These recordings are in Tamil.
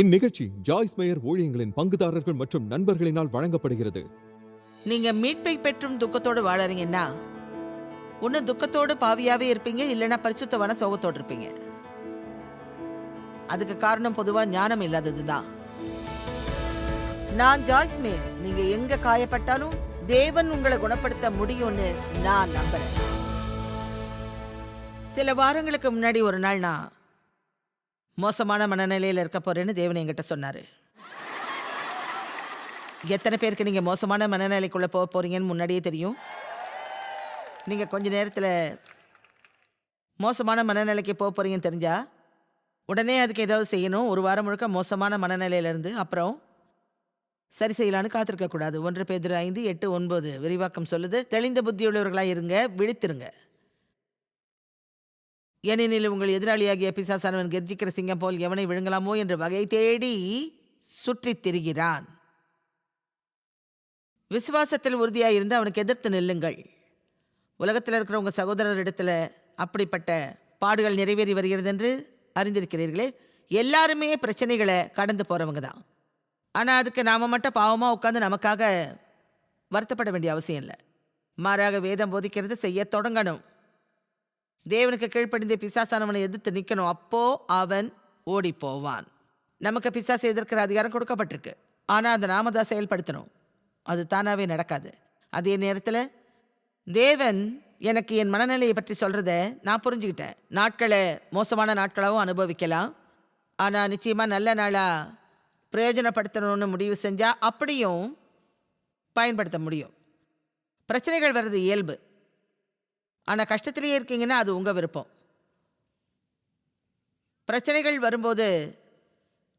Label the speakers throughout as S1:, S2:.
S1: இந்நிகழ்ச்சி ஜாய்ஸ் மேயர் ஊழியங்களின் பங்குதாரர்கள் மற்றும் நண்பர்களினால் வழங்கப்படுகிறது.
S2: நீங்க மீட்பை பெற்றும் துக்கத்தோடு வாழறீங்கன்னா ஒன்று துக்கத்தோடு பாவியாவே இருப்பீங்க இல்லைன்னா பரிசுத்தமான சோகத்தோடு இருப்பீங்க. அதுக்கு காரணம் பொதுவா ஞானம் இல்லாதது தான் நான் ஜாய்ஸ் மேயர். நீங்க எங்க காயப்பட்டாலும் தேவன் உங்களை குணப்படுத்த முடியும்னு நான் நம்புறேன். சில வாரங்களுக்கு முன்னாடி ஒரு நாள் நான் மோசமான மனநிலையில் இருக்க போறேன்னு தேவன் என்கிட்ட சொன்னார். எத்தனை பேருக்கு நீங்கள் மோசமான மனநிலைக்குள்ளே போக போறீங்கன்னு முன்னாடியே தெரியும். நீங்கள் கொஞ்ச நேரத்தில் மோசமான மனநிலைக்கு போக போறீங்கன்னு தெரிஞ்சா உடனே அதுக்கு ஏதாவது செய்யணும். ஒரு வாரம் முழுக்க மோசமான மனநிலையிலேருந்து அப்புறம் சரி செய்யலான்னு காத்திருக்க கூடாது. ஒன்று பேர் ஐந்து எட்டு ஒன்பது விரிவாக்கம் சொல்லுது. தெளிந்த புத்தியுள்ளவர்களாக இருங்க விழித்திருங்க. ஏனெனில் உங்கள் எதிராளியாகிய பிசாசானவன் கர்ஜிக்கிற சிங்கம் போல் எவனை விழுங்கலாமோ என்று வகை தேடி சுற்றித் திரிகிறான். விசுவாசத்தில் உறுதியாயிருந்து அவனுக்கு எதிர்த்து நில்லுங்கள். உலகத்தில் இருக்கிற உங்கள் சகோதரரிடத்தில் அப்படிப்பட்ட பாடுகள் நிறைவேறி வருகிறது என்று அறிந்திருக்கிறீர்களே. எல்லாருமே பிரச்சனைகளை கடந்து போகிறவங்க தான். ஆனால் அதுக்கு நாம் மட்டும் பாவமாக உட்காந்து நமக்காக வருத்தப்பட வேண்டிய அவசியம் இல்லை. மாறாக வேதம் போதிக்கிறது செய்ய தொடங்கணும். தேவனுக்கு கீழ்ப்படிந்து பிசாசானவனை எதிர்த்து நிற்கணும் அப்போ அவன் ஓடி போவான் நமக்கு பிசாசு எதிர்க்கிற அதிகாரம் கொடுக்கப்பட்டிருக்கு. ஆனால் அதை நாம தான் செயல்படுத்தணும். அது தானாகவே நடக்காது. அதே நேரத்தில் தேவன் எனக்கு என் மனநிலையை பற்றி சொல்கிறத நான் புரிஞ்சுக்கிட்டேன். நாட்களை மோசமான நாட்களாகவும் அனுபவிக்கலாம். ஆனால் நிச்சயமாக நல்ல நாளாக பிரயோஜனப்படுத்தணும்னு முடிவு செஞ்சால் அப்படியும் பயன்படுத்த முடியும். பிரச்சனைகள் வர்றது இயல்பு. ஆனால் கஷ்டத்திலேயே இருக்கீங்கன்னா அது உங்கள் விருப்பம். பிரச்சனைகள் வரும்போது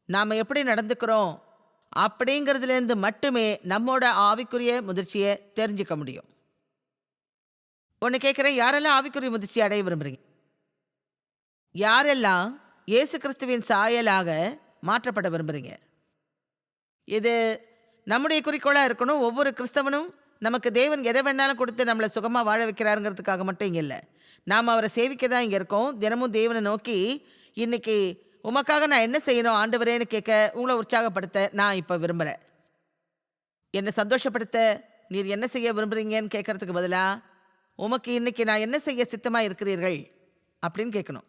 S2: நாம் எப்படி நடந்துக்கிறோம் அப்படிங்கிறதுலேருந்து மட்டுமே நம்மோட ஆவிக்குரிய முதிர்ச்சியை தெரிஞ்சுக்க முடியும். ஒன்று கேட்குறேன் யாரெல்லாம் ஆவிக்குரிய முதிர்ச்சி அடைய விரும்புறீங்க? யாரெல்லாம் இயேசு கிறிஸ்துவின் சாயலாக மாற்றப்பட விரும்புகிறீங்க இது நம்முடைய குறிக்கோளாக இருக்கணும் ஒவ்வொரு கிறிஸ்தவனும் நமக்கு தேவன் எதை வேணாலும் கொடுத்து நம்மளை சுகமாக வாழ வைக்கிறாருங்கிறதுக்காக மட்டும் இங்கே இல்லை. நாம் அவரை சேவிக்க தான் இங்கே இருக்கோம். தினமும் தேவனை நோக்கி இன்னைக்கு உமக்காக நான் என்ன செய்யணும்? ஆண்டவரேன்னு கேட்க உங்களை உற்சாகப்படுத்த நான் இப்போ விரும்புகிறேன் என்னை சந்தோஷப்படுத்த நீர் என்ன செய்ய விரும்புகிறீங்கன்னு கேட்கறதுக்கு பதிலாக உமக்கு இன்றைக்கி நான் என்ன செய்ய சித்தமாக இருக்கிறீர்கள்? அப்படின்னு கேட்கணும்.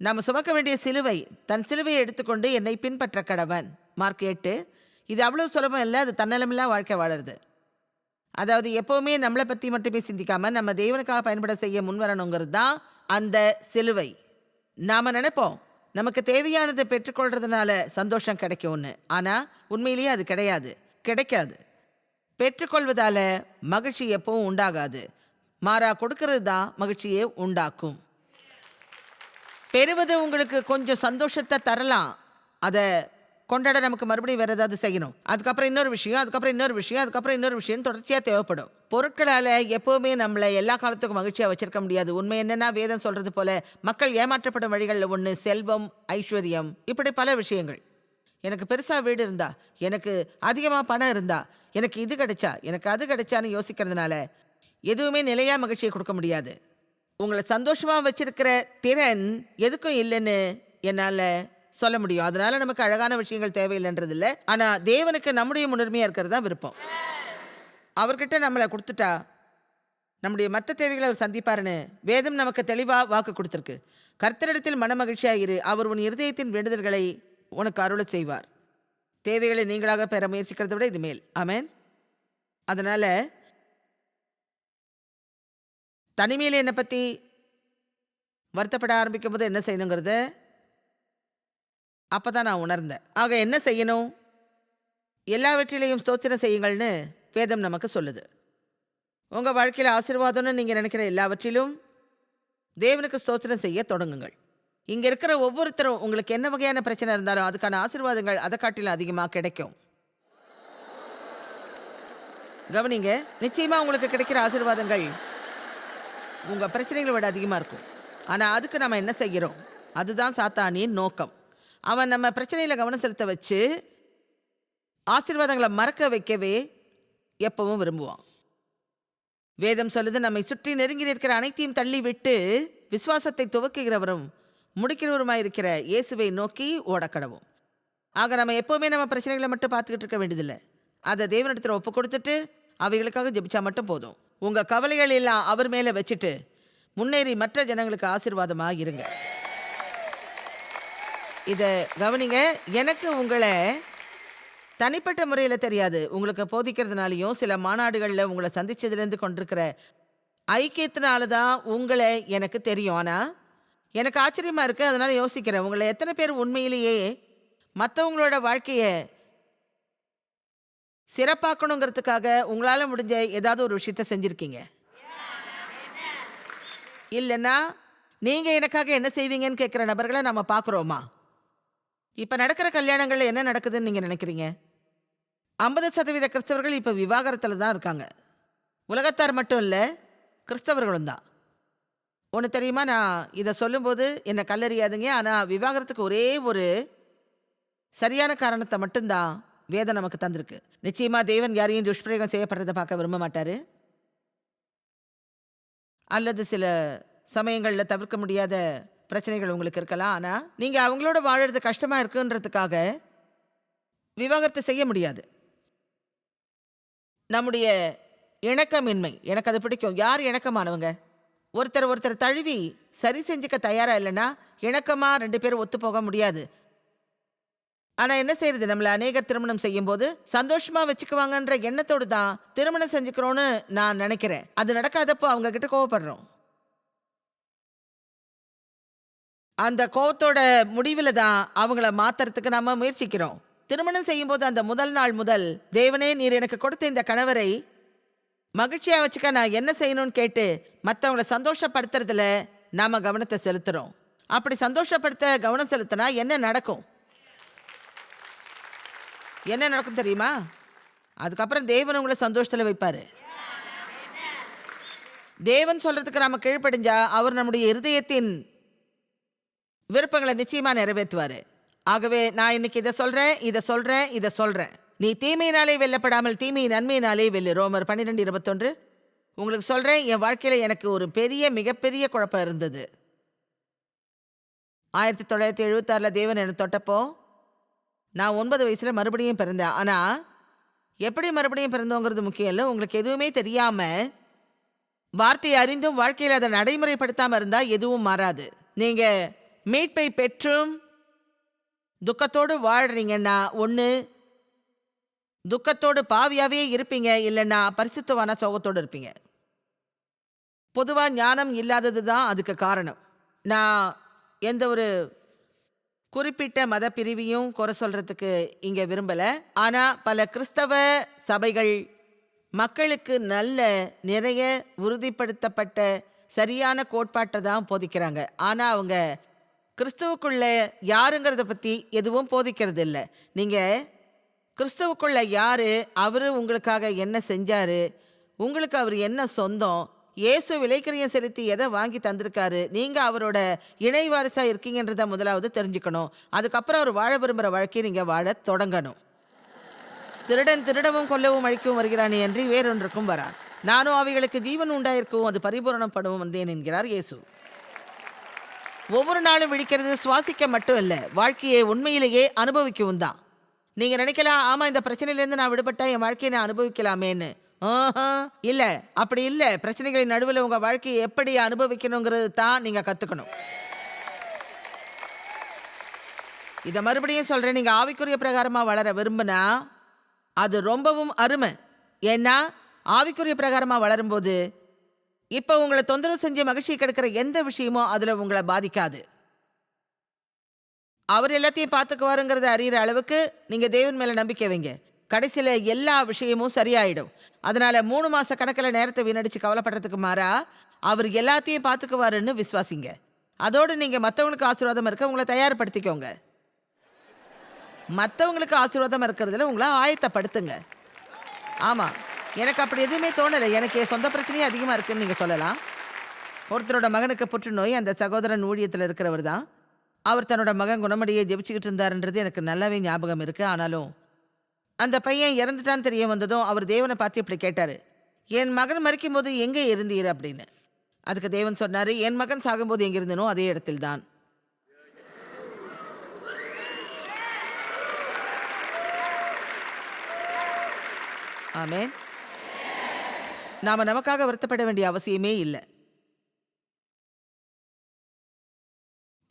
S2: நாம் சுமக்க வேண்டிய சிலுவை தன் சிலுவையை எடுத்துக்கொண்டு என்னை பின்பற்ற கடவன். மார்க் எட்டு. இது அவ்வளோ சுலபம் இல்லை அது தன்னலமில்லா வாழ்க்கை வாழறது. அதாவது எப்போவுமே நம்மளை பற்றி மட்டுமே சிந்திக்காமல் நம்ம தேவனுக்காக பயன்பட செய்ய முன்வரணுங்கிறது தான் அந்த சிலுவை. நாம் நினைப்போம் நமக்கு தேவையானதை பெற்றுக்கொள்றதுனால சந்தோஷம் கிடைக்கும்னு. ஆனால் உண்மையிலேயே அது கிடையாது. கிடைக்காது. பெற்றுக்கொள்வதால் மகிழ்ச்சி எப்பவும் உண்டாகாது. மாறா கொடுக்கறது தான் மகிழ்ச்சியை உண்டாக்கும். பெறுவது உங்களுக்கு கொஞ்சம் சந்தோஷத்தை தரலாம். அதை கொண்டாட நமக்கு மறுபடியும் வேறு ஏதாவது செய்யணும். அதுக்கப்புறம் இன்னொரு விஷயம் அதுக்கப்புறம் இன்னொரு விஷயம் அதுக்கப்புறம் இன்னொரு விஷயம் தொடர்ச்சியாக தேவைப்படும். பொருட்களால் எப்போவுமே நம்மளை எல்லா காலத்துக்கும் மகிழ்ச்சியாக வச்சிருக்க முடியாது. உண்மை என்னன்னா வேதம் சொல்கிறது போல மக்கள் ஏமாற்றப்படும் வழிகளில் ஒன்று செல்வம் ஐஸ்வர்யம் இப்படி பல விஷயங்கள். எனக்கு பெருசாக வீடு இருந்தா எனக்கு அதிகமாக பணம் இருந்தா எனக்கு இது கிடைச்சா எனக்கு அது கிடைச்சான்னு யோசிக்கிறதுனால எதுவுமே நிலையாக மகிழ்ச்சியை கொடுக்க முடியாது. உங்களை சந்தோஷமாக வச்சிருக்கிற திறன் எதுக்கும் இல்லைன்னு என்னால் சொல்ல முடியும். அதனால நமக்கு அழகான விஷயங்கள் தேவையில்லைன்றது இல்லை ஆனால் தேவனுக்கு நம்முடைய முன்னுரிமையாக இருக்கிறது தான் விருப்பம். அவர்கிட்ட நம்மளை கொடுத்துட்டா நம்முடைய மற்ற தேவைகளை அவர் சந்திப்பாருன்னு வேதம் நமக்கு தெளிவாக வாக்கு கொடுத்துருக்கு. கர்த்தரிடத்தில் மனமகிழ்ச்சியாக இரு. அவர் உன் இருதயத்தின் வேண்டுதல்களை உனக்கு அருளை செய்வார். தேவைகளை நீங்களாக பெற முயற்சிக்கிறதை விட இது மேல். ஆமேன். அதனால் தனிமையில் என்னை பற்றி வருத்தப்பட ஆரம்பிக்கும் போது என்ன செய்யணுங்கிறத அப்போ தான் நான் உணர்ந்தேன். ஆக என்ன செய்யணும்? எல்லாவற்றிலையும் ஸ்தோத்திரம் செய்யுங்கள்னு வேதம் நமக்கு சொல்லுது. உங்கள் வாழ்க்கையில் ஆசீர்வாதம்னு நீங்கள் நினைக்கிற எல்லாவற்றிலும் தேவனுக்கு ஸ்தோத்திரம் செய்ய தொடங்குங்கள். இங்கே இருக்கிற ஒவ்வொருத்தரும் உங்களுக்கு என்ன வகையான பிரச்சனை இருந்தாலும் அதுக்கான ஆசீர்வாதங்கள் அதை காட்டிலும் அதிகமாக கிடைக்கும். கவனிங்க நிச்சயமாக உங்களுக்கு கிடைக்கிற ஆசீர்வாதங்கள் உங்கள் பிரச்சனைகளை விட அதிகமாக இருக்கும். ஆனால் அதுக்கு நம்ம என்ன செய்கிறோம்? அதுதான் சாத்தானியின் நோக்கம். அவன் நம்ம பிரச்சனையில் கவனம் செலுத்த வச்சு ஆசீர்வாதங்களை மறக்க வைக்கவே எப்பவும் விரும்புவான். வேதம் சொல்லுது நம்மை சுற்றி நெருங்கி நிற்கிற அனைத்தையும் தள்ளி விட்டு விசுவாசத்தை துவக்குகிறவரும் முடிக்கிறவருமாயிருக்கிற இயேசுவை நோக்கி ஓடக்கடவும். ஆக நம்ம எப்போவுமே நம்ம பிரச்சனைகளை மட்டும் பார்த்துக்கிட்டு இருக்க வேண்டியதில்லை. அதை தேவனிடத்தில் ஒப்பு கொடுத்துட்டு அவைகளுக்காக ஜெபிச்சா மட்டும் போதும். உங்கள் கவலைகள் எல்லாம் அவர் மேலே வச்சுட்டு முன்னேறி மற்ற ஜனங்களுக்கு ஆசீர்வாதமாக இருங்க இதை கவனிங்க. எனக்கு உங்களை தனிப்பட்ட முறையில் தெரியாது. உங்களுக்கு போதிக்கிறதுனாலையும் சில மாநாடுகளில் உங்களை சந்திச்சதுலேருந்து கொண்டிருக்கிற ஐக்கியத்தினால தான் உங்களை எனக்கு தெரியும். ஆனால் எனக்கு ஆச்சரியமாக இருக்குது அதனால் யோசிக்கிறேன். உங்களை எத்தனை பேர் உண்மையிலேயே மற்றவங்களோட வாழ்க்கையை சிறப்பாக்கணுங்கிறதுக்காக உங்களால் முடிஞ்ச ஏதாவது ஒரு விஷயத்த செஞ்சுருக்கீங்க. இல்லைன்னா நீங்கள் எனக்காக என்ன செய்வீங்கன்னு கேட்குற நபர்களை நம்ம பார்க்குறோமா இப்போ நடக்கிற கல்யாணங்களில் என்ன நடக்குதுன்னு நீங்கள் நினைக்கிறீங்க? ஐம்பது சதவீத கிறிஸ்தவர்கள் இப்போ விவாகரத்தில் தான் இருக்காங்க. உலகத்தார் மட்டும் இல்லை கிறிஸ்தவர்களும் தான். ஒன்று தெரியுமா? நான் இதை சொல்லும்போது என்னை கல்லறியாதுங்க. ஆனால் விவாகரத்துக்கு ஒரே ஒரு சரியான காரணத்தை மட்டும்தான் வேதம் நமக்கு தந்திருக்கு. நிச்சயமாக தேவன் யாரையும் துஷ்பிரயோகம் செய்யப்படுறதை பார்க்க விரும்ப மாட்டார். அல்லது சில சமயங்களில் தவிர்க்க முடியாத பிரச்சனைகள் உங்களுக்கு இருக்கலாம். ஆனால் நீங்கள் அவங்களோட வாழறது கஷ்டமாக இருக்குன்றதுக்காக விவாகரத்து செய்ய முடியாது. நம்முடைய இணக்கமின்மை எனக்கு அது பிடிக்கும். யார் இணக்கமானவங்க? ஒருத்தர் ஒருத்தர் தழுவி சரி செஞ்சுக்க தயாராக இல்லைன்னா இணக்கமாக ரெண்டு பேரும் ஒத்து போக முடியாது. ஆனால் என்ன செய்யறது நம்மளை அநேகர் திருமணம் செய்யும்போது சந்தோஷமாக வச்சுக்குவாங்கன்ற எண்ணத்தோடு தான் திருமணம் செஞ்சுக்கிறோன்னு நான் நினைக்கிறேன். அது நடக்காதப்போ அவங்க கிட்ட கோவப்படுறோம். அந்த கோவத்தோட முடிவில் தான் அவங்கள மாத்துறதுக்கு நாம முயற்சிக்கிறோம். திருமணம் செய்யும்போது அந்த முதல் நாள் முதல் தேவனே நீர் எனக்கு கொடுத்த இந்த கணவரை மகிழ்ச்சியாக வச்சுக்க நான் என்ன செய்யணும்னு கேட்டு மற்றவங்கள சந்தோஷப்படுத்துறதுல நாம் கவனத்தை செலுத்துகிறோம் அப்படி சந்தோஷப்படுத்த கவனம் செலுத்தினா என்ன நடக்கும்? என்ன நடக்கும் தெரியுமா? அதுக்கப்புறம் தேவன் உங்களை சந்தோஷத்தில் வைப்பார். தேவன் சொல்கிறதுக்கு நாம் கீழ்ப்படிஞ்சா அவர் நம்முடைய இருதயத்தின் விருப்பங்களை நிச்சயமா நிறைவேற்றுவாரு. ஆகவே நான் இன்னைக்கு இதை சொல்றேன் இதை சொல்றேன் இதை சொல்றேன். நீ தீமையினாலே வெல்லப்படாமல் தீமை நன்மையினாலே வெல்லு. ரோமர் பன்னிரெண்டு இருபத்தொன்று. உங்களுக்கு சொல்றேன் என் வாழ்க்கையில எனக்கு ஒரு பெரிய மிகப்பெரிய குழப்பம் இருந்தது. ஆயிரத்தி தொள்ளாயிரத்தி எழுபத்தாறில் தேவன் என்னை தொட்டப்போ நான் ஒன்பது வயசில் மறுபடியும் பிறந்தேன். ஆனால் எப்படி மறுபடியும் பிறந்தோங்கிறது முக்கியம் இல்லை. உங்களுக்கு எதுவுமே தெரியாமல் வார்த்தையை அறிந்தும் வாழ்க்கையில் அதை நடைமுறைப்படுத்தாமல் இருந்தால் எதுவும் மாறாது. நீங்கள் மீட்பை பெற்றும் துக்கத்தோடு வாழ்றீங்கன்னா ஒன்று துக்கத்தோடு பாவியாவே இருப்பீங்க இல்லைன்னா பரிசுத்தவான சோகத்தோடு இருப்பீங்க. பொதுவாக ஞானம் இல்லாதது தான் அதுக்கு காரணம். நான் எந்த ஒரு குறிப்பிட்ட மத பிரிவையும் குறை சொல்கிறதுக்கு இங்கே விரும்பலை. ஆனால் பல கிறிஸ்தவ சபைகள் மக்களுக்கு நல்ல நிறைய உறுதிப்படுத்தப்பட்ட சரியான கோட்பாட்டை தான் போதிக்கிறாங்க. ஆனால் அவங்க கிறிஸ்துவுக்குள்ள யாருங்கிறத பற்றி எதுவும் போதிக்கிறது இல்லை நீங்கள் கிறிஸ்துவுக்குள்ள யார் அவர் உங்களுக்காக என்ன செஞ்சார் உங்களுக்கு அவர் என்ன சொந்தம் இயேசு விலைக்கரியம் செலுத்தி எதை வாங்கி தந்திருக்காரு நீங்கள் அவரோட இணை வாரிசாக இருக்கீங்கன்றத முதலாவது தெரிஞ்சுக்கணும். அதுக்கப்புறம் அவர் வாழ விரும்புகிற வாழ்க்கையை நீங்கள் வாழ தொடங்கணும். திருடன் திருடவும் கொல்லவும் அழிக்கவும் வருகிறானே என்று வேறொன்றுக்கும் வரான் நானும் அவைகளுக்கு ஜீவன் உண்டாயிருக்கவும் அது பரிபூரணப்படவும் வந்தேன் என்கிறார் இயேசு. ஒவ்வொரு நாளும் விழிக்கிறது சுவாசிக்க மட்டும் இல்லை வாழ்க்கையை உண்மையிலேயே அனுபவிக்கவும் தான். நீங்கள் நினைக்கலாம் ஆமாம் இந்த பிரச்சனையிலேருந்து நான் விடுபட்டா என் வாழ்க்கையை நான் அனுபவிக்கலாமேன்னு. ஆஹா, இல்லை அப்படி இல்லை. பிரச்சனைகளின் நடுவில் உங்கள் வாழ்க்கையை எப்படி அனுபவிக்கணுங்கிறது தான் நீங்கள் கற்றுக்கணும் இதை மறுபடியும் சொல்கிறேன் நீங்கள் ஆவிக்குரிய பிரகாரமாக வளர விரும்புனா அது ரொம்பவும் அருமை. ஏன்னா ஆவிக்குரிய பிரகாரமாக வளரும்போது இப்போ உங்களை தொந்தரவு செஞ்சு மகிழ்ச்சி கிடைக்கிற எந்த விஷயமோ அதில் உங்களை பாதிக்காது. அவர் எல்லாத்தையும் பார்த்துக்குவாருங்கிறத அறிகிற அளவுக்கு நீங்கள் தேவன் மேலே நம்பிக்கை வைங்க. கடைசியில் எல்லா விஷயமும் சரியாயிடும். அதனால் மூணு மாத கணக்கில் நேரத்தை வீணடிச்சு கவலைப்படுறதுக்கு மாறா அவர் எல்லாத்தையும் பார்த்துக்குவாருன்னு விசுவாசிங்க. அதோடு நீங்கள் மற்றவங்களுக்கு ஆசீர்வாதம் இருக்க உங்களை தயார்படுத்திக்கோங்க. மற்றவங்களுக்கு ஆசீர்வாதம் இருக்கிறதுல உங்களை ஆயத்தப்படுத்துங்க. ஆமாம் எனக்கு அப்படி எதுவுமே தோணலை. எனக்கு என் சொந்த பிரச்சனையே அதிகமாக இருக்குன்னு நீங்கள் சொல்லலாம். ஒருத்தரோட மகனுக்கு புற்றுநோய் அந்த சகோதரன் ஊழியத்தில் இருக்கிறவர் தான். அவர் தன்னோட மகன் குணமடையை ஜெபிச்சுக்கிட்டு இருந்தாருன்றது எனக்கு நல்லாவே ஞாபகம் இருக்குது ஆனாலும் அந்த பையன் இறந்துட்டான்னு தெரிய வந்ததும் அவர் தேவனை பார்த்து இப்படி கேட்டார். என் மகன் மறிக்கும் போது எங்கே இருந்தீர்? அப்படின்னு. அதுக்கு தேவன் சொன்னார் என் மகன் சாகும்போது எங்கே இருந்தனோ அதே இடத்தில் தான் ஆமேன். நாம நமக்காக வருத்தப்பட வேண்டிய அவசியமே இல்லை.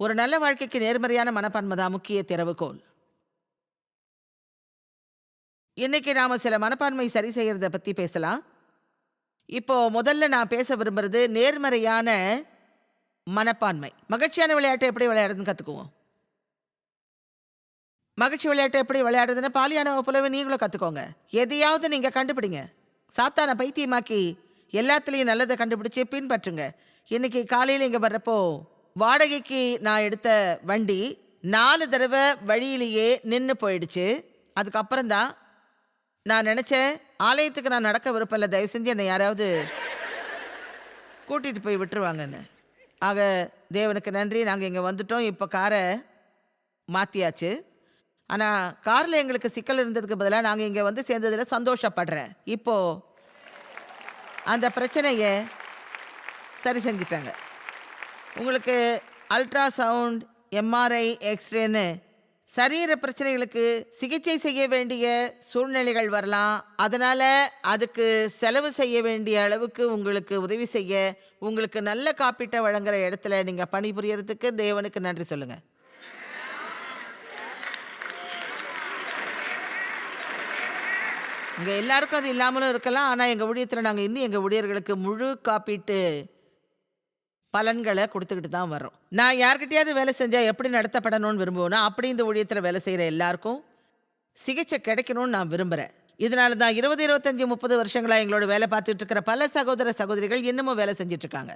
S2: ஒரு நல்ல வாழ்க்கைக்கு நேர்மறையான மனப்பான்மை தான் முக்கிய திறவுகோல் இன்னைக்கு நாம சில மனப்பான்மை சரி செய்யறத பத்தி பேசலாம். இப்போ முதல்ல நான் பேச விரும்புறது நேர்மறையான மனப்பான்மை. மகிழ்ச்சியான விளையாட்டை எப்படி விளையாடுறதுன்னு கற்றுக்குவோம் மகிழ்ச்சி விளையாட்டை எப்படி விளையாடுறதுன்னு பாலியான போலவே நீங்களும் கற்றுக்கோங்க எதையாவது நீங்கள் கண்டுபிடிங்க. சாத்தான பைத்தியமாக்கி எல்லாத்துலேயும் நல்லதை கண்டுபிடிச்சு பின்பற்றுங்க. இன்னைக்கு காலையில் இங்கே வர்றப்போ வாடகைக்கு நான் எடுத்த வண்டி நாலு தடவை வழியிலேயே நின்று போயிடுச்சு. அதுக்கப்புறம் தான் நான் நினச்சேன் ஆலயத்துக்கு நான் நடக்க விருப்பம் இல்லை தயவு செஞ்சு என்னை யாராவது கூட்டிகிட்டு போய் விட்டுருவாங்கன்னு. ஆக தேவனுக்கு நன்றி. நாங்கள் இங்கே வந்துட்டோம். இப்போ காரை மாற்றியாச்சு ஆனால் காரில் எங்களுக்கு சிக்கல் இருந்ததுக்கு பதிலாக நாங்கள் இங்கே வந்து சேர்ந்ததில் சந்தோஷப்படுறேன். இப்போது அந்த பிரச்சனையை சரி செஞ்சிட்டாங்க. உங்களுக்கு அல்ட்ரா சவுண்ட் எம்ஆர்ஐ எக்ஸ்ரேன்னு சரீர பிரச்சனைகளுக்கு சிகிச்சை செய்ய வேண்டிய சூழ்நிலைகள் வரலாம். அதனால் அதுக்கு செலவு செய்ய வேண்டிய அளவுக்கு உங்களுக்கு உதவி செய்ய உங்களுக்கு நல்ல காப்பீட்டை வழங்குகிற இடத்துல நீங்கள் பணிபுரியறதுக்கு தேவனுக்கு நன்றி சொல்லுங்கள் இங்கே எல்லாருக்கும் அது இல்லாமலும் இருக்கலாம். ஆனால் எங்கள் ஊழியத்தில் நாங்கள் இன்னும் எங்கள் ஊழியர்களுக்கு முழு காப்பீட்டு பலன்களை கொடுத்துக்கிட்டு தான் வரோம் நான் யார்கிட்டயாவது வேலை செஞ்சால் எப்படி நடத்தப்படணும்னு விரும்புவேன்னா அப்படி இந்த ஊழியத்தில் வேலை செய்கிற எல்லாருக்கும் சிகிச்சை கிடைக்கணும்னு நான் விரும்புகிறேன் இதனால தான் இருபது இருபத்தஞ்சி முப்பது வருஷங்களாக எங்களோட வேலை பார்த்துட்டு இருக்கிற பல சகோதர சகோதரிகள் இன்னமும் வேலை செஞ்சுட்டு இருக்காங்க.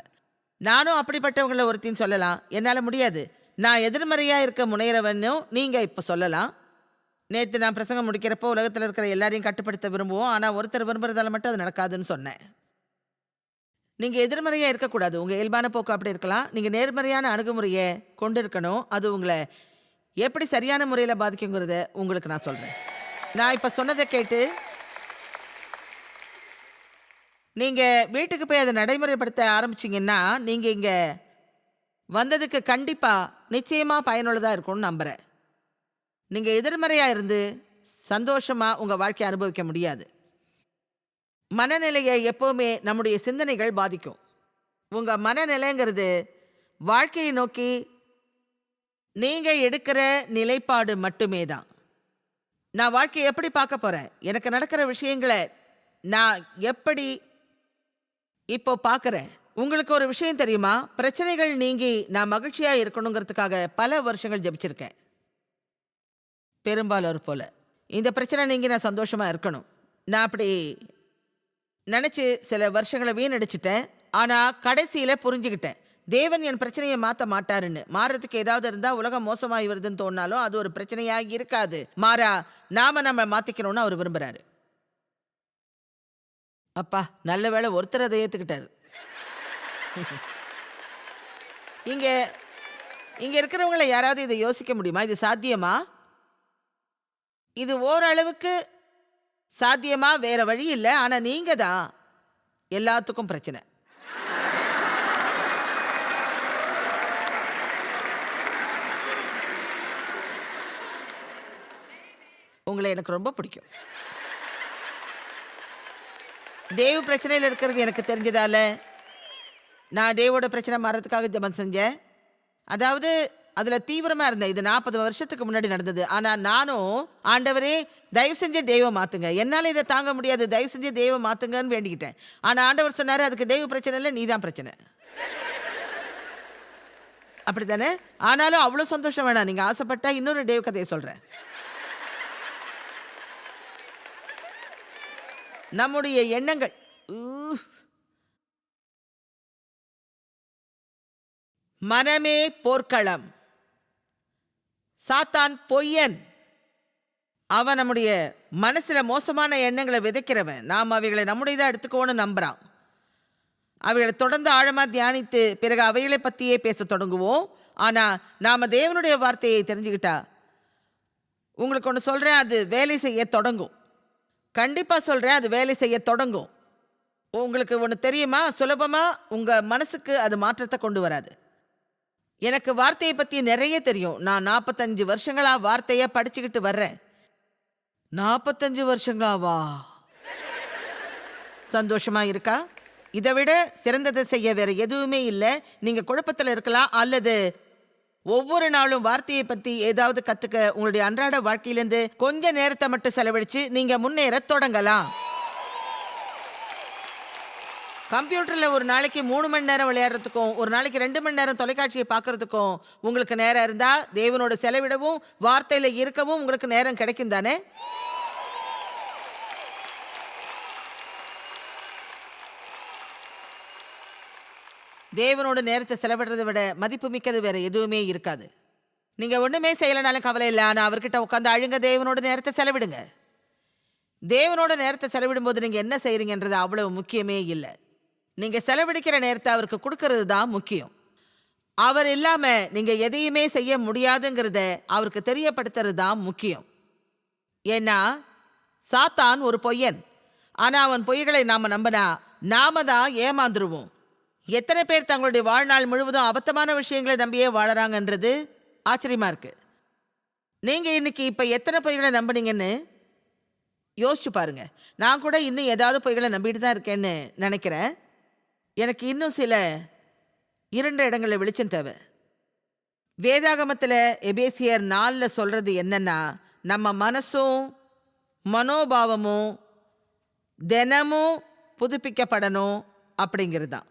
S2: நானும் அப்படிப்பட்டவங்கள ஒருத்தின்னு சொல்லலாம். என்னால் முடியாது. நான் எதிர்மறையாக இருக்க முனையிறவன்னும் நீங்கள் இப்போ சொல்லலாம். நேற்று நான் பிரசங்கம் முடிக்கிறப்போ உலகத்தில் இருக்கிற எல்லாரையும் கட்டுப்படுத்த விரும்புவோம். ஆனால் ஒருத்தர் விரும்புறதால மட்டும் அது நடக்காதுன்னு சொன்னேன். நீங்கள் எதிர்மறையாக இருக்கக்கூடாது. உங்கள் இயல்பான போக்கு அப்படி இருக்கலாம். நீங்கள் நேர்மறையான அணுகுமுறையை கொண்டு இருக்கணும் அது உங்களை எப்படி சரியான முறையில் பாதிக்குங்கிறத உங்களுக்கு நான் சொல்கிறேன் நான் இப்போ சொன்னதை கேட்டு நீங்கள் வீட்டுக்கு போய் அதை நடைமுறைப்படுத்த ஆரம்பிச்சிங்கன்னா நீங்கள் இங்கே வந்ததுக்கு கண்டிப்பாக நிச்சயமாக பயனுள்ளதாக இருக்கும்னு நம்புகிறேன் நீங்கள் எதிர்மறையாக இருந்து சந்தோஷமாக உங்கள் வாழ்க்கையை அனுபவிக்க முடியாது. மனநிலையை எப்போவுமே நம்முடைய சிந்தனைகள் பாதிக்கும். உங்கள் மனநிலைங்கிறது வாழ்க்கையை நோக்கி நீங்கள் எடுக்கிற நிலைப்பாடு மட்டுமே தான். நான் வாழ்க்கையை எப்படி பார்க்க போகிறேன் எனக்கு நடக்கிற விஷயங்களை நான் எப்படி இப்போ பார்க்குறேன்? உங்களுக்கு ஒரு விஷயம் தெரியுமா? பிரச்சனைகள் நீங்கி நான் மகிழ்ச்சியாக இருக்கணுங்கிறதுக்காக பல வருஷங்கள் ஜெபிச்சிருக்கேன். பெரும்பாலோர் போல. இந்த பிரச்சனை நீங்கள் நான் சந்தோஷமாக இருக்கணும். நான் அப்படி நினச்சி சில வருஷங்களை வீணடிச்சிட்டேன். ஆனால் கடைசியில் புரிஞ்சுக்கிட்டேன். தேவன் என் பிரச்சனையை மாற்ற மாட்டாருன்னு. மாறுறதுக்கு ஏதாவது இருந்தால் உலகம் மோசமாகி வருதுன்னு தோணாலும் அது ஒரு பிரச்சனையாக இருக்காது. மாறா நாம நம்ம மாற்றிக்கணும்னு அவர் விரும்புகிறாரு அப்பா நல்ல வேளை ஒருத்தர் அதை ஏற்றுக்கிட்டாரு இங்கே இங்கே இருக்கிறவங்கள யாராவது இதை யோசிக்க முடியுமா? இது சாத்தியமா? இது ஓரளவுக்கு சாத்தியமா வேற வழி இல்லை ஆனா நீங்க தான் எல்லாத்துக்கும் பிரச்சனை. உங்களை எனக்கு ரொம்ப பிடிக்கும். தேவ் பிரச்சனையில் இருக்கிறது எனக்கு தெரிஞ்சதால நான் தேவோட பிரச்சனை மாறதுக்காக ஜபம் செஞ்சேன். அதாவது அதில் தீவிரமாக இருந்தேன். இது நாற்பது வருஷத்துக்கு முன்னாடி நடந்தது. ஆனால் நானும் ஆண்டவரே தயவு செஞ்சு தெய்வம் மாற்றுங்க என்னால் இதை தாங்க முடியாது. தயவு செஞ்சு தெய்வம் மாற்றுங்கன்னு வேண்டிக்கிட்டேன். ஆனால் ஆண்டவர் சொன்னார் அதுக்கு தெய்வ பிரச்சனை இல்லை நீ தான் பிரச்சனை. அப்படி தானே ஆனாலும் அவ்வளோ சந்தோஷம் வேணாம். நீங்கள் ஆசைப்பட்டா இன்னொரு தெய்வ கதையை சொல்கிறேன் நம்முடைய எண்ணங்கள். மனமே போர்க்களம். சாத்தான் பொய்யன். அவன் நம்முடைய மனசில் மோசமான எண்ணங்களை விதைக்கிறவன். நாம் அவைகளை நம்முடையதாக எடுத்துக்கோன்னு நம்புகிறான் அவைகளை தொடர்ந்து ஆழமாக தியானித்து பிறகு அவைகளை பற்றியே பேசத் தொடங்குவோம். ஆனால் நாம் தேவனுடைய வார்த்தையை தெரிஞ்சுக்கிட்டா உங்களுக்கு ஒன்று சொல்கிறேன் அது வேலை செய்ய தொடங்கும். கண்டிப்பாக சொல்கிறேன் அது வேலை செய்ய தொடங்கும். உங்களுக்கு ஒன்று தெரியுமா? சுலபமாக உங்கள் மனசுக்கு அது மாற்றத்தை கொண்டு வராது. எனக்கு வார்த்தையை பற்றி நிறைய தெரியும். நான் நாற்பத்தஞ்சு வருஷங்களா வார்த்தையை படிச்சுக்கிட்டு வர்றேன். நாற்பத்தஞ்சு வருஷங்களாவா? சந்தோஷமா இருக்கா? இதை விட சிறந்ததை செய்ய வேற எதுவுமே இல்லை. நீங்க குழப்பத்தில் இருக்கலாம் அல்லது ஒவ்வொரு நாளும் வார்த்தையை பற்றி ஏதாவது கத்துக்க உங்களுடைய அன்றாட வாழ்க்கையிலேருந்து கொஞ்ச நேரத்தை மட்டும் செலவழிச்சு நீங்க முன்னேற தொடங்கலாம். கம்ப்யூட்டரில் ஒரு நாளைக்கு மூணு மணி நேரம் விளையாடுறதுக்கும் ஒரு நாளைக்கு ரெண்டு மணி நேரம் தொலைக்காட்சியை பார்க்கறதுக்கும் உங்களுக்கு நேரம் இருந்தால் தேவனோட செலவிடவும் வார்த்தையில் இருக்கவும் உங்களுக்கு நேரம் கிடைக்கும் தானே? தேவனோட நேரத்தை செலவிடுறதை விட மதிப்பு மிக்கது வேற எதுவுமே இருக்காது. நீங்கள் ஒன்றுமே செய்யலைனாலும் கவலை இல்லை ஆனால் அவர்கிட்ட உட்காந்து அழுங்க தேவனோட நேரத்தை செலவிடுங்க. தேவனோட நேரத்தை செலவிடும்போது நீங்கள் என்ன செய்கிறீங்கன்றது அவ்வளவு முக்கியமே இல்லை. நீங்கள் செலவழிக்கிற நேரத்தை அவருக்கு கொடுக்கறது தான் முக்கியம். அவர் இல்லாமல் நீங்கள் எதையுமே செய்ய முடியாதுங்கிறத அவருக்கு தெரியப்படுத்துறது தான் முக்கியம். ஏன்னா சாத்தான் ஒரு பொய்யன். ஆனால் அவன் பொய்களை நாம் நம்பினா நாம தான் ஏமாந்துருவோம். எத்தனை பேர் தங்களுடைய வாழ்நாள் முழுவதும் அபத்தமான விஷயங்களை நம்பியே வாழறாங்கன்றது ஆச்சரியமா இருக்கு. நீங்க இன்னைக்கு இப்ப எத்தனை பொய்களை நம்புனீங்கன்னு யோசிச்சு பாருங்க. நான் கூட இன்னும் ஏதாவது பொய்களை நம்பிட்டு தான் இருக்கேன்னு நினைக்கிறேன். எனக்கு இன்னும் சில இரண்டு இடங்களில் வெளிச்சம் தேவை. வேதாகமத்தில் எபேசியர் நாலில் சொல்கிறது என்னென்னா நம்ம மனசும் மனோபாவமும் தினமும் புதுப்பிக்கப்படணும் அப்படிங்கிறது தான்.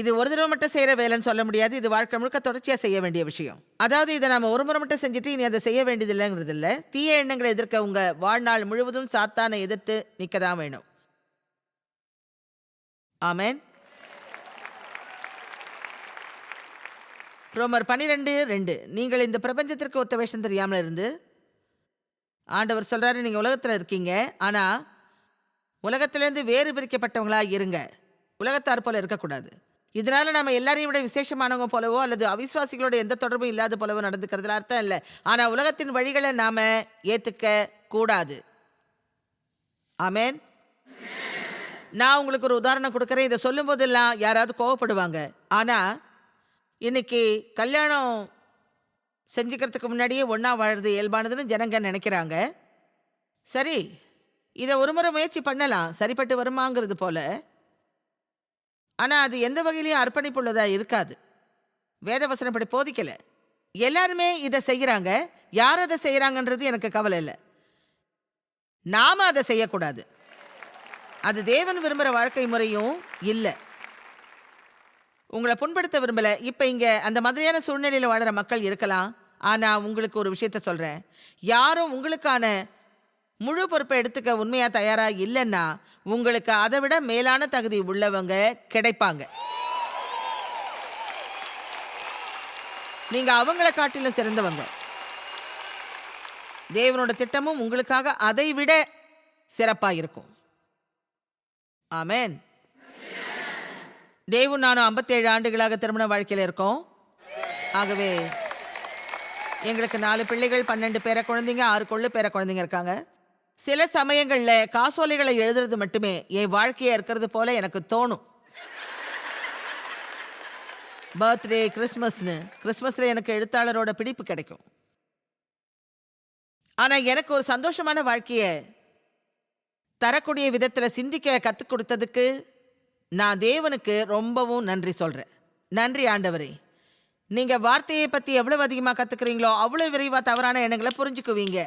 S2: இது ஒரு தடவை மட்டும் செய்கிற வேலைன்னு சொல்ல முடியாது. இது வாழ்க்கை முழுக்க தொடர்ச்சியாக செய்ய வேண்டிய விஷயம். அதாவது இதை நம்ம ஒரு முறை மட்டும் செஞ்சுட்டு இனி அதை செய்ய வேண்டியதில்லைங்கிறது இல்லை. தீய எண்ணங்களை எதிர்க்க உங்கள் வாழ்நாள் முழுவதும் சாத்தானை எதிர்த்து நிற்க தான் வேணும். ஆமேன். ரோமர் பன்னிரெண்டு ரெண்டு. நீங்கள் இந்த பிரபஞ்சத்திற்கு ஒத்த வேஷம் தெரியாமல் இருந்து ஆண்டவர் சொல்கிறாரு நீங்கள் உலகத்தில் இருக்கீங்க ஆனால் உலகத்திலேருந்து வேறு பிரிக்கப்பட்டவங்களாக இருங்க. உலகத்தார் போல இருக்கக்கூடாது. இதனால் நம்ம எல்லாரையும் விட விசேஷமானவங்க போலவோ அல்லது அவிசுவாசிகளோட எந்த தொடர்பும் இல்லாத போலவோ நடந்துக்கிறதுல அர்த்தம் இல்லை. ஆனால் உலகத்தின் வழிகளை நாம் ஏற்றுக்க கூடாது. ஆமேன். நான் உங்களுக்கு ஒரு உதாரணம் கொடுக்குறேன். இதை சொல்லும் போதெல்லாம் யாராவது கோவப்படுவாங்க. ஆனால் இன்னைக்கு கல்யாணம் செஞ்சுக்கிறதுக்கு முன்னாடியே ஒன்றா வாழறது இயல்பானதுன்னு ஜனங்க நினைக்கிறாங்க. சரி இதை ஒரு முறை முயற்சி பண்ணலாம். சரிப்பட்டு வருமாங்கிறது போல. ஆனால் அது எந்த வகையிலையும் அர்ப்பணிப்புள்ளதாக இருக்காது. வேதவசனப்படி போதிக்கலை. எல்லாருமே இதை செய்கிறாங்க. யார் அதை செய்கிறாங்கன்றது எனக்கு கவலை இல்லை. நாம அதை செய்யக்கூடாது. அது தேவன் விரும்புகிற வாழ்க்கை முறையும் இல்லை. உங்களை புண்படுத்த விரும்பலை. இப்போ இங்கே அந்த மாதிரியான சூழ்நிலையில் வாழற மக்கள் இருக்கலாம். ஆனால் உங்களுக்கு ஒரு விஷயத்த சொல்கிறேன் யாரும் உங்களுக்கான முழு பொறுப்பை எடுத்துக்க உண்மையாக தயாராக இல்லைன்னா உங்களுக்கு அதை விட மேலான தகுதி உள்ளவங்க கிடைப்பாங்க. நீங்கள் அவங்கள காட்டிலும் சிறந்தவங்க. தேவனோட திட்டமும் உங்களுக்காக அதை விட சிறப்பாக இருக்கும். ஆமேன். டேவும் நானும் ஐம்பத்தேழு ஆண்டுகளாக திருமண வாழ்க்கையில் இருக்கோம். ஆகவே எங்களுக்கு நாலு பிள்ளைகள் பன்னெண்டு பேர குழந்தைங்க ஆறு கொள்ளு பேர குழந்தைங்க இருக்காங்க. சில சமயங்களில் காசோலைகளை எழுதுறது மட்டுமே என் வாழ்க்கையாக இருக்கிறது போல எனக்கு தோணும். பர்த்டே கிறிஸ்மஸ்னு. கிறிஸ்மஸில் எனக்கு எழுத்தாளரோட பிடிப்பு கிடைக்கும். ஆனால் எனக்கு ஒரு சந்தோஷமான வாழ்க்கையை தரக்கூடிய விதத்தில் சிந்திக்க கற்றுக் கொடுத்ததுக்கு நான் தேவனுக்கு ரொம்பவும் நன்றி சொல்கிறேன் நன்றி ஆண்டவரே. நீங்கள் வார்த்தையை பற்றி எவ்வளவு அதிகமாக கற்றுக்குறீங்களோ அவ்வளோ விரைவாக தவறான எண்ணங்களை புரிஞ்சுக்குவீங்க.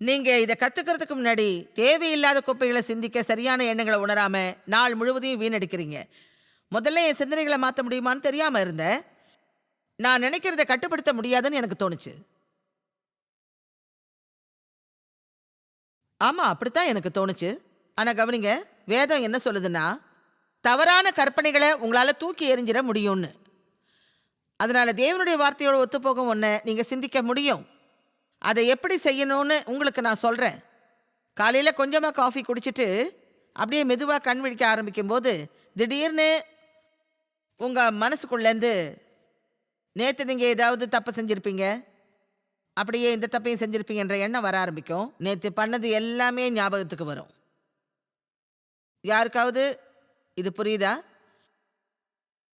S2: நீங்கள் இதை கற்றுக்கிறதுக்கு முன்னாடி தேவையில்லாத குப்பைகளை சிந்திக்க சரியான எண்ணங்களை உணராமல் நாள் முழுவதையும் வீணடிக்கிறீங்க. முதல்ல என் சிந்தனைகளை மாற்ற முடியுமான்னு தெரியாமல் இருந்தேன். நான் நினைக்கிறத கட்டுப்படுத்த முடியாதுன்னு எனக்கு தோணுச்சு. ஆமாம் அப்படித்தான் எனக்கு தோணுச்சு. ஆனால் கவனிங்க வேதம் என்ன சொல்லுதுன்னா தவறான கற்பனைகளை உங்களால் தூக்கி எறிஞ்சிட முடியும்னு. அதனால் தேவனுடைய வார்த்தையோட ஒத்துப்போகும் ஒன்று நீங்கள் சிந்திக்க முடியும். அதை எப்படி செய்யணும்னு உங்களுக்கு நான் சொல்கிறேன் காலையில் கொஞ்சமாக காஃபி குடிச்சிட்டு அப்படியே மெதுவாக கண் விழிக்க ஆரம்பிக்கும்போது திடீர்னு உங்கள் மனசுக்குள்ளேருந்து நேற்று நீங்கள் ஏதாவது தப்பு செஞ்சுருப்பீங்க? அப்படியே இந்த தப்பையும் செஞ்சிருப்பீங்கன்ற எண்ணம் வர ஆரம்பிக்கும். நேற்று பண்ணது எல்லாமே ஞாபகத்துக்கு வரும். யாருக்காவது? இது புரியுதா?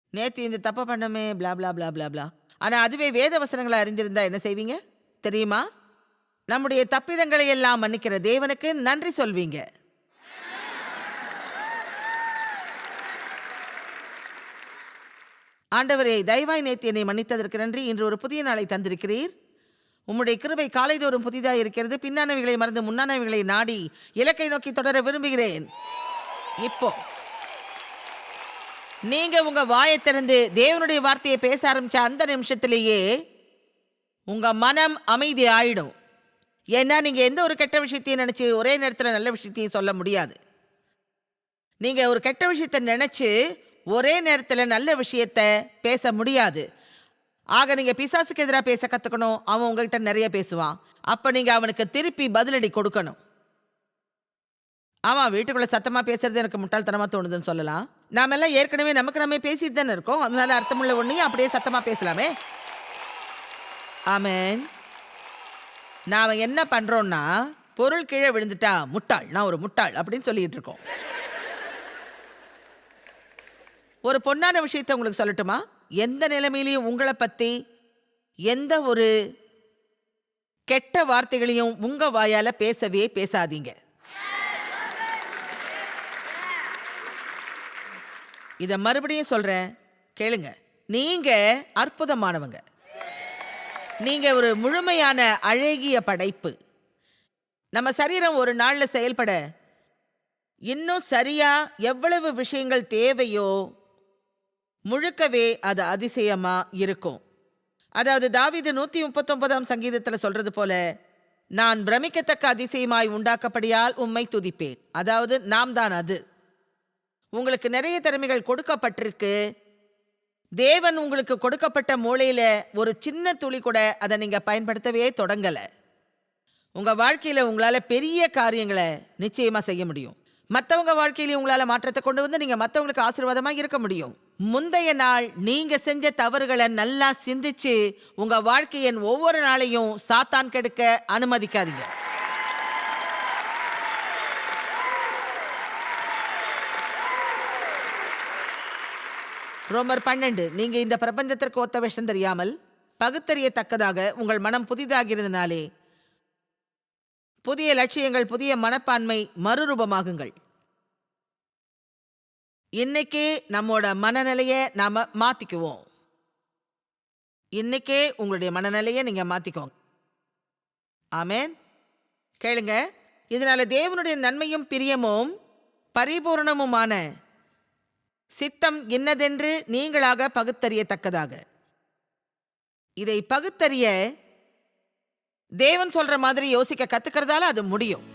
S2: நேற்று இந்த தப்பை பண்ணமே பிளா பிளா பிளா பிளா பிளா ஆனால் அதுவே வேத வசனங்களை அறிஞ்சிருந்தா என்ன செய்வீங்க? தெரியுமா? நம்முடைய தப்பிதங்களை எல்லாம் மன்னிக்கிற தேவனுக்கு நன்றி சொல்வீங்க. ஆண்டவரே தயவாய் நேத்தி என்னை மன்னித்ததற்கு நன்றி. இன்று ஒரு புதிய நாளை தந்திருக்கிறீர். உம்முடைய கிருபை காலைதோறும் புதிதாக இருக்கிறது. பின்னானவைகளை மறந்து முன்னானவைகளை நாடி இலக்கை நோக்கி தொடர விரும்புகிறேன். இப்போ நீங்க உங்க வாயை திறந்து தேவனுடைய வார்த்தையை பேச ஆரம்பிச்ச அந்த நிமிஷத்திலேயே உங்க மனம் அமைதி ஆயிடும். ஏன்னா நீங்க எந்த ஒரு கெட்ட விஷயத்தையும் நினைச்சு ஒரே நேரத்தில் நல்ல விஷயத்தையும் சொல்ல முடியாது. நீங்க ஒரு கெட்ட விஷயத்தை நினைச்சு ஒரே நேரத்தில் நல்ல விஷயத்த பேச முடியாது. ஆக நீங்க பிசாசுக்கு எதிராக பேச கத்துக்கணும். அவன் உங்ககிட்ட நிறைய பேசுவான். அப்ப நீங்க அவனுக்கு திருப்பி பதிலடி கொடுக்கணும். ஆமாம் வீட்டுக்குள்ள சத்தமா பேசுறது எனக்கு முட்டாள்தனமா தோணுதுன்னு சொல்லலாம். நாம எல்லாம் ஏற்கனவே நமக்கு நம்ம பேசிட்டு தானே இருக்கோம். அதனால அர்த்தமுள்ள ஒன்றையும் அப்படியே சத்தமா பேசலாமே. ஆமேன். நாம என்ன பண்றோம்னா பொருள் கீழே விழுந்துட்டா முட்டாள் நான் ஒரு முட்டாள் அப்படின்னு சொல்லிட்டு இருக்கோம். ஒரு பொன்னான விஷயத்தை உங்களுக்கு சொல்லட்டுமா? எந்த நிலைமையிலையும் உங்களை பற்றி எந்த ஒரு கெட்ட வார்த்தைகளையும் உங்கள் வாயால் பேசவே பேசாதீங்க. இதை மறுபடியும் சொல்கிறேன் கேளுங்க. நீங்கள் அற்புதமானவங்க. நீங்கள் ஒரு முழுமையான அழகிய படைப்பு. நம்ம சரீரம் ஒரு நாளில் செயல்பட இன்னும் சரியாக எவ்வளவு விஷயங்கள் தேவையோ முழுக்கவே அது அதிசயமா இருக்கும். அதாவது தாவீது நூத்தி முப்பத்தொன்பதாம் சங்கீதத்துல சொல்றது போல நான் பிரமிக்கத்தக்க அதிசயமாய் உண்டாக்கப்படியால் உம்மை துதிப்பேன். அதாவது நாம் தான் அது. உங்களுக்கு நிறைய திறமைகள் கொடுக்கப்பட்டிருக்கு. தேவன் உங்களுக்கு கொடுக்கப்பட்ட மூளையில ஒரு சின்ன துளி கூட அதை நீங்க பயன்படுத்தவே தொடங்கல. உங்க வாழ்க்கையில உங்களால பெரிய காரியங்களை நிச்சயமா செய்ய முடியும். மற்றவங்க வாழ்க்கையில உங்களால மாற்றத்தை கொண்டு வந்து நீங்க மற்றவங்களுக்கு ஆசீர்வாதமா இருக்க முடியும். முந்தைய நாள் நீங்க செஞ்ச தவறுகளை நல்லா சிந்திச்சு உங்க வாழ்க்கையின் ஒவ்வொரு நாளையும் சாத்தான் கெடுக்க அனுமதிக்காதீங்க. ரோமர் பன்னெண்டு நீங்க இந்த பிரபஞ்சத்திற்கு ஒத்த விஷம் தெரியாமல் பகுத்தறியத்தக்கதாக உங்கள் மனம் புதிதாகிறதுனாலே புதிய லட்சியங்கள் புதிய மனப்பான்மை மறுரூபமாகுங்கள். இன்னைக்கே நம்மோட மனநிலையை நாம மாத்திக்குவோம். இன்னைக்கே உங்களுடைய மனநிலையை நீங்க மாத்திக்கோங்க. ஆமேன். கேளுங்க. இதனால தேவனுடைய நன்மையும் பிரியமும் பரிபூரணமுமான சித்தம் இன்னதென்று நீங்களாக பகுத்தறியத்தக்கதாக. இதை பகுத்தறிய தேவன் சொல்ற மாதிரி யோசிக்க கத்துக்கிறதால அது முடியும்.